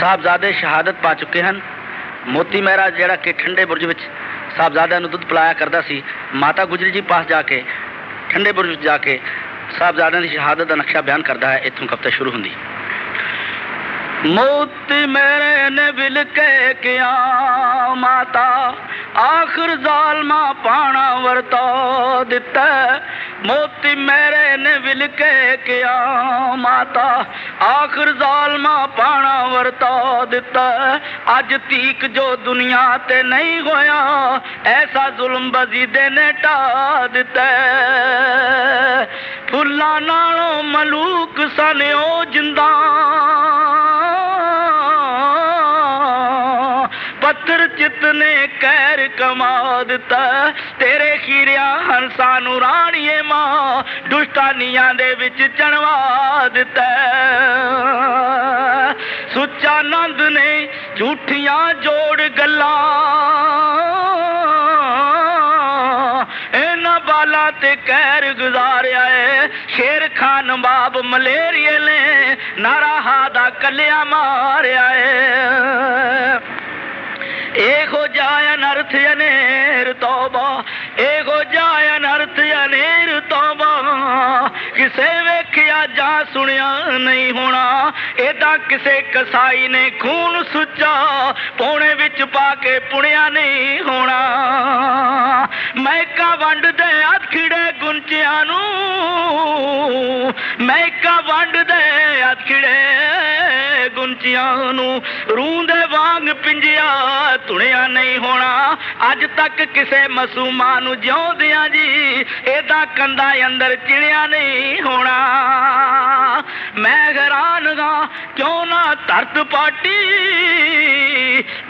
ਸਾਹਿਬਜ਼ਾਦੇ ਸ਼ਹਾਦਤ ਪਾ ਚੁੱਕੇ ਹਨ। ਮੋਤੀ ਮਹਿਰਾ ਜਿਹੜਾ ਕਿ ਠੰਡੇ ਬੁਰਜ ਵਿੱਚ ਸਾਹਿਬਜ਼ਾਦਿਆਂ ਨੂੰ ਦੁੱਧ ਪਿਲਾਇਆ ਕਰਦਾ ਸੀ, ਮਾਤਾ ਗੁਜਰੀ ਜੀ ਪਾਸ ਜਾ ਕੇ, ਠੰਡੇ ਬੁਰਜ ਵਿੱਚ ਜਾ ਕੇ ਸਾਹਿਬਜ਼ਾਦਿਆਂ ਦੀ ਸ਼ਹਾਦਤ ਦਾ ਨਕਸ਼ਾ ਬਿਆਨ ਕਰਦਾ ਹੈ, ਇੱਥੋਂ ਕਵਿਤਾ ਸ਼ੁਰੂ ਹੁੰਦੀ। ਮੋਤੀ ਮੇਰੇ ਨੇ ਵਿਲ ਕੇ ਕਿਆ ਮਾਤਾ, ਆਖਰ ਜ਼ਾਲਮਾ ਪਾਣਾ ਵਰਤਾ ਦਿੱਤਾ। ਮੋਤੀ ਮੇਰੇ ਨੇ ਵਿਲ ਕੇ ਕਿਆ ਮਾਤਾ ਆਖਰ ਜ਼ਾਲਮਾ ਪਾਣਾ ਵਰਤਾ ਦਿੱਤਾ ਅੱਜ ਤੀਕ ਜੋ ਦੁਨੀਆ ਤੇ ਨਹੀਂ ਹੋਇਆ ਐਸਾ ਜ਼ੁਲਮ ਬਜ਼ੀਦੇ ਨੇ ਢਾ ਦਿੱਤਾ ਫੁੱਲਾਂ ਨਾਲੋਂ ਮਲੂਕ ਸਨ ਉਹ ਜਿੰਦਾ ਪੱਥਰ ਚਿੱਤ ਨੇ ਕਹਿਰ ਕਮਾ ਦਿੱਤਾ। ਤੇਰੇ ਖੀਰਿਆ ਹੰਸਾਂ ਨੂੰ ਰਾਣੀਏ ਮਾਂ, ਦੁਸ਼ਟਾਨੀਆਂ ਦੇ ਵਿੱਚ ਚਣਵਾ ਦਿੱਤਾ। ਸੁੱਚਾ ਨੰਦ ਨੇ ਝੂਠੀਆਂ ਜੋੜ ਗੱਲਾਂ। ਇਹਨਾਂ ਬਾਲਾਂ ਤੇ ਕਹਿਰ ਗੁਜ਼ਾਰਿਆ ਏ। ਸ਼ੇਰ ਖਾਨ ਬਾਬ ਮਲੇਰੀਏ ਨੇ ਨਾਰਾਹਾ ਦਾ ਕੱਲਿਆ ਮਾਰਿਆ ਏ। ਜਾਇ ਅਨਰਥ ਅਨੇਰ ਤੋਬਾ, ਇਹੋ ਜਾਇ ਅਨਰਥ ਅਨੇਰ ਕਿਸੇ ਵੇਖਿਆ ਜਾਂ ਸੁਣਿਆ ਨਹੀਂ ਹੋਣਾ ਏਦਾਂ ਕਿਸੇ ਕਸਾਈ ਨੇ ਖੂਨ ਸੁੱਚਾ, ਪੌਣੇ ਵਿੱਚ ਪਾ ਕੇ ਪੁਣਿਆ ਨਹੀਂ ਹੋਣਾ। ਮੈਕਾ ਵੰਡਦੇ ਅਧਖਿੜੇ ਗੁੰਚਿਆਂ ਨੂੰ ਮੈਕਾ ਵੰਡਦੇ ਅਧਖਿੜੇ ਗੁੰਚਿਆਂ ਨੂੰ ਰੂੰਦੇ ਵਾਂਗ ਪਿੰਜਿਆ, ਧੁਣਿਆ ਨਹੀਂ ਹੋਣਾ। ਅੱਜ ਤੱਕ ਕਿਸੇ ਮਸੂਮਾਂ ਨੂੰ ਜਿਉਂਦਿਆਂ ਜੀ ਏਦਾਂ ਕੰਦਾ ਅੰਦਰ ਚਿਣਿਆ ਨਹੀਂ ਹੋਣਾ। ਮੈਂ ਹੈਰਾਨ ਗਾ, ਕਿਉਂ ਨਾ ਧਰਤ ਪਾਟੀ?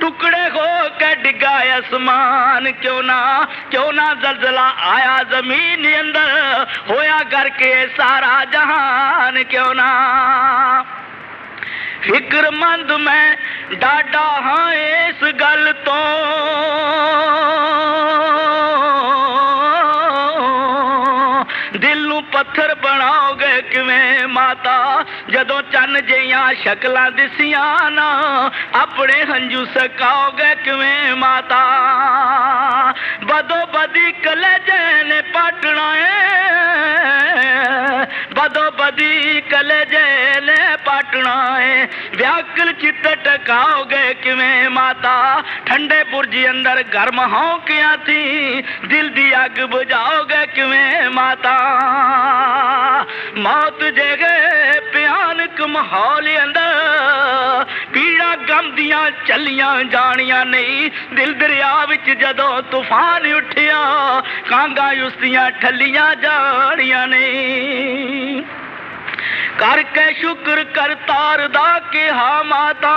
ਟੁਕੜੇ ਹੋ ਕੇ ਡਿੱਗਾ ਅਸਮਾਨ, ਕਿਉਂ ਨਾ ਕਿਉਂ ਨਾ ਜ਼ਲਜ਼ਲਾ ਆਇਆ ਜ਼ਮੀਨ ਅੰਦਰ। ਹੋਇਆ ਕਰਕੇ ਸਾਰਾ ਜਹਾਨ, ਕਿਉਂ ਨਾ। ਫਿਕਰਮੰਦ ਮੈਂ ਡਾਡਾ ਹਾਂ ਇਸ ਗੱਲ ਤੋਂ। ਦਿਲ ਨੂੰ ਪੱਥਰ ਬਣਾਓਗੇ ਕਿਵੇਂ ਮਾਤਾ? ਜਦੋਂ ਚੰਨ ਜਿਹੀਆਂ ਸ਼ਕਲਾਂ ਦਿਸੀਆਂ ਨਾ, ਆਪਣੇ ਹੰਝੂ ਸਕਾਓਗੇ ਕਿਵੇਂ ਮਾਤਾ? ਚਿੱਤ ਟਕਾਓਗੇ ਕਿਵੇਂ ਮਾਤਾ? ਠੰਡੇ ਬੁਰਜ ਅੰਦਰ ਗਰਮ ਹੌਕਿਆਂ ਥੀ ਦਿਲ ਦੀ ਅੱਗ ਬੁਝਾਓਗੇ ਕਿਵੇਂ ਮਾਤਾ? ਮੌਤ ਜਗੇ ਭਿਆਨਕ ਮਾਹੌਲ ਅੰਦਰ। ਪੀੜਾ ਗਮ ਦੀਆਂ ਚੱਲੀਆਂ ਜਾਣੀਆਂ ਨਹੀਂ। ਦਿਲ ਦਰਿਆ ਵਿੱਚ ਜਦੋਂ ਤੂਫਾਨ ਉੱਠਿਆ, ਕਾਂਗਾ ਉਸਦੀਆਂ ਠੱਲੀਆਂ ਜਾਣੀਆਂ ਨਹੀਂ। ਕਰਕੇ ਸ਼ੁਕਰ ਕਰਤਾਰ ਦਾ ਕਿਹਾ ਮਾਤਾ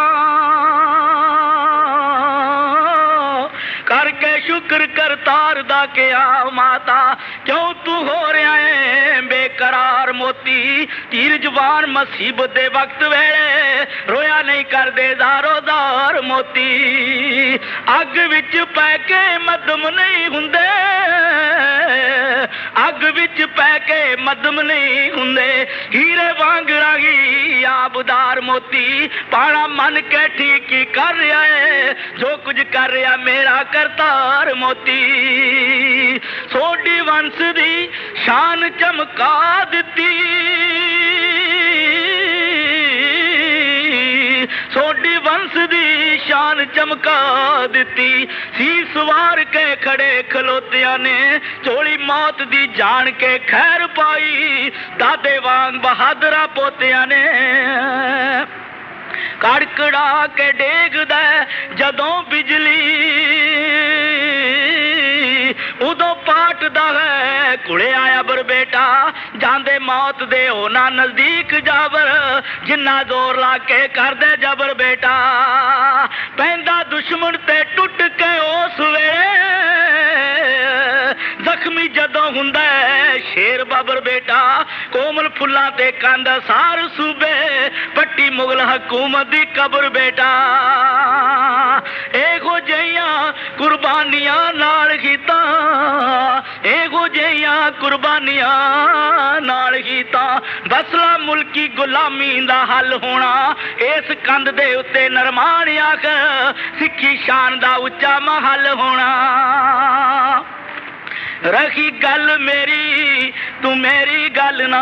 ਕਰਕੇ ਸ਼ੁਕਰ ਕਰਤਾਰ ਦਾ ਕਿਹਾ ਮਾਤਾ ਕਿਉਂ ਤੂੰ ਹੋ ਰਿਹਾ ਏ ਬੇਕਰਾਰ ਮੋਤੀ ਤੀਰ ਜਵਾਨ ਮੁਸੀਬਤ ਦੇ ਵਕਤ ਵੇਲੇ ਰੋਇਆ ਨਹੀਂ ਕਰਦੇ ਜ਼ਾਰੋ ਜ਼ਾਰ ਮੋਤੀ ਅੱਗ ਵਿੱਚ ਪੈ ਕੇ ਮਦਮ ਨਹੀਂ ਹੁੰਦੇ ਅੱਗ ਵਿੱਚ ਪੈ ਕੇ ਮਦਮ ਨਹੀਂ ਹੁੰਦੇ। ਹੀਰੇ ਵਾਂਗ ਰਾਗੀ ਆਬਦਾਰ ਮੋਤੀ। ਪਾਣਾ ਮਨ ਕੇ ਠੀਕ ਹੀ ਕਰ ਰਿਹਾ ਏ, ਜੋ ਕੁਝ ਕਰ ਰਿਹਾ ਮੇਰਾ ਕਰਤਾਰ ਮੋਤੀ। ਸੋਡੀ ਵੰਸ ਦੀ ਸ਼ਾਨ ਚਮਕਾ ਦਿੱਤੀ। ਸੋਡੀ ਵੰਸ ਦੀ ਸ਼ਾਨ ਚਮਕਾ ਦਿੱਤੀ। ਸੀ ਸਵਾਰ ਕੇ ਖੜੇ ਖਲੋਤਿਆਂ ਨੇ ਝੋਲੀ ਮੌਤ ਦੀ ਜਾਣ ਕੇ ਖੈਰ ਪਾਈ। ਦਾਦੇ ਵਾਂਗ ਬਹਾਦਰਾ ਪੋਤਿਆਂ ਨੇ। ਕੜਕੜਾ ਕੇ ਡੇਗਦਾ ਜਦੋਂ ਬਿਜਲੀ। ਉਦੋਂ ਪਾਟਦਾ ਹੈ ਕੁੜੇ ਆਇਆ ਬਰ ਬੇਟਾ। ਜਾਂਦੇ ਮੌਤ ਦੇ ਹੋਣਾ ਨਜ਼ਦੀਕ ਜਾਵਰ, ਜਿੰਨਾ ਜ਼ੋਰ ਲਾ ਕੇ ਕਰਦੇ ਜਬਰ ਬੇਟਾ। ਪੈਂਦਾ ਦੁਸ਼ਮਣ ਤੇ ਟੁੱਟ ਕੇ ਉਸ ਵੇਲੇ। ਜ਼ਖਮੀ ਜਦੋਂ ਹੁੰਦਾ ਸ਼ੇਰ ਬਾਬਰ ਬੇਟਾ, ਕੋਮਲ ਫੁੱਲਾਂ ਤੇ ਕੰਦ ਸਾਰ ਸੂਬੇ, ਪੱਟੀ ਮੁਗਲ ਹਕੂਮਤ ਦੀ ਕਬਰ ਬੇਟਾ। ਇਹੋ ਜਿਹੀਆਂ ਕੁਰਬਾਨੀਆਂ ਨਾਲ ਕੀਤਾ ਇਹੋ ਜਿਹੀਆਂ ਕੁਰਬਾਨੀਆਂ ਨਾਲ ਹੀ ਤਾਂ ਬਸਲਾ ਮੁਲਕੀ ਗੁਲਾਮੀ ਦਾ ਹੱਲ ਹੋਣਾ। ਇਸ ਕੰਧ ਦੇ ਉੱਤੇ ਨਰਮਾਨ ਆਖ ਸਿੱਖੀ ਸ਼ਾਨ ਦਾ ਉੱਚਾ ਮਹੱਲ ਹੋਣਾ। ਰਹੀ ਗੱਲ ਮੇਰੀ ਤੂੰ ਮੇਰੀ ਗੱਲ ਨਾ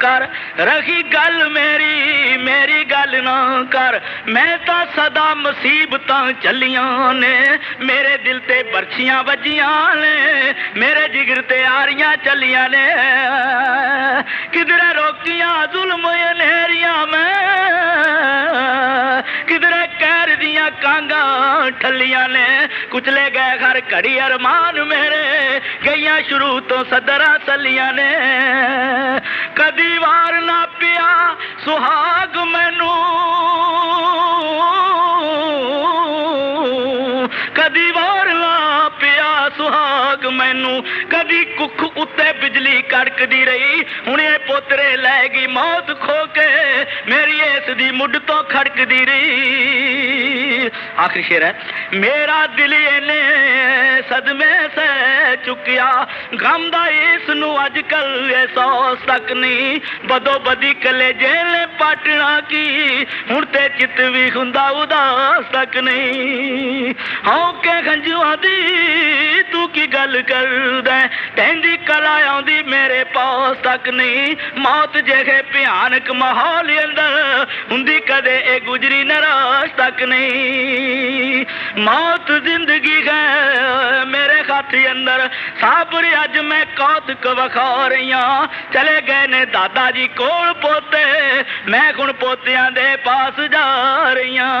ਕਰ ਰਹੀ ਗੱਲ ਮੇਰੀ ਮੇਰੀ ਗੱਲ ਨਾ ਕਰ ਮੈਂ ਤਾਂ ਸਦਾ ਮੁਸੀਬਤਾਂ ਚੱਲੀਆਂ ਨੇ ਮੇਰੇ ਦਿਲ ਤੇ ਬਰਛੀਆਂ ਵੱਜੀਆਂ ਨੇ ਮੇਰੇ ਜਿਗਰ ਤੇ ਆਰੀਆਂ ਚੱਲੀਆਂ ਨੇ ਕਿਧਰੇ ਰੋਕੀਆਂ ਜ਼ੁਲਮ ਨਹਿਰੀਆਂ ਮੈਂ ਕਿਧਰੇ ਕਹਿਰ ਦੀਆਂ ਕਾਂਗਾ ਠੱਲੀਆਂ ਨੇ। ਕੁਚਲੇ ਗਏ ਘਰ ਘੜੀ ਅਰਮਾਨ ਮੇਰੇ। ਗਈਆਂ ਸ਼ੁਰੂ ਤੋਂ ਸਦਰਾਂ ਸੱਲੀਆਂ ਨੇ। ਕਦੀ ਵਾਰ ਨਾ ਪਿਆ ਸੁਹਾਗ ਮੈਨੂੰ। ਕਦੀ ਵਾਰ ਨਾ ਪਿਆ ਸੁਹਾਗ ਮੈਨੂੰ। ਕਦੀ ਕੁੱਖ ਉੱਤੇ ਬਿਜਲੀ ਕੜਕਦੀ ਰਹੀ। ਹੁਣ ਇਹ ਪੋਤਰੇ ਲੈ ਗਈ ਮੌਤ ਖੋ ਕੇ। ਮੇਰੀ ਇਸ ਦੀ ਮੁੱਢ ਤੋਂ ਖੜਕਦੀ ਰਹੀ। ਆਖਰੀ ਸ਼ੇਰ ਹੈ, ਮੇਰਾ ਦਿਲ ਇਹਨੇ ਸਦਮੇ ਸੇ ਚੁੱਕਿਆ, ਗਮ ਦਾ ਇਸ ਨੂੰ ਅੱਜ ਕੱਲ ਅਹਿਸਾਸ ਤੱਕ ਨਹੀਂ। ਬਦੋ ਬਦੀ ਕਲੇਜੇ ਨੇ ਪਾਟਣਾ ਕੀ, ਹੁਣ ਤੇ ਚਿੱਤ ਵੀ ਹੁੰਦਾ ਉਦਾਸ ਤੱਕ ਨਹੀਂ। ਹਉ ਕੇ ਗੰਜੂਆਂ ਦੀ ਤੂੰ ਕੀ ਗੱਲ ਕਰਦਾ ਕਹਿੰਦੀ, ਕਲਾ ਆਉਂਦੀ, ਮੇਰੇ ਪਾਸ ਤੱਕ ਨਹੀਂ। ਮੌਤ ਜਿਹੇ ਭਿਆਨਕ ਮਾਹੌਲ ਅੰਦਰ ਹੁੰਦੀ, ਕਦੇ ਇਹ ਗੁਜਰੀ ਨਰਾਸ਼ ਤੱਕ ਨਹੀਂ। ਮੌਤ ਜ਼ਿੰਦਗੀ ਹੈ ਮੇਰੇ ਹੱਥ ਅੰਦਰ। ਸਾਬਰ ਅੱਜ ਮੈਂ ਕੌਤਕ ਵਖਾ ਰਹੀਆਂ ਚਲੇ ਗਏ ਨੇ ਦਾਦਾ ਜੀ ਕੋਲ ਪੋਤੇ। ਮੈਂ ਹੁਣ ਪੋਤਿਆਂ ਦੇ ਪਾਸ ਜਾ ਰਹੀਆਂ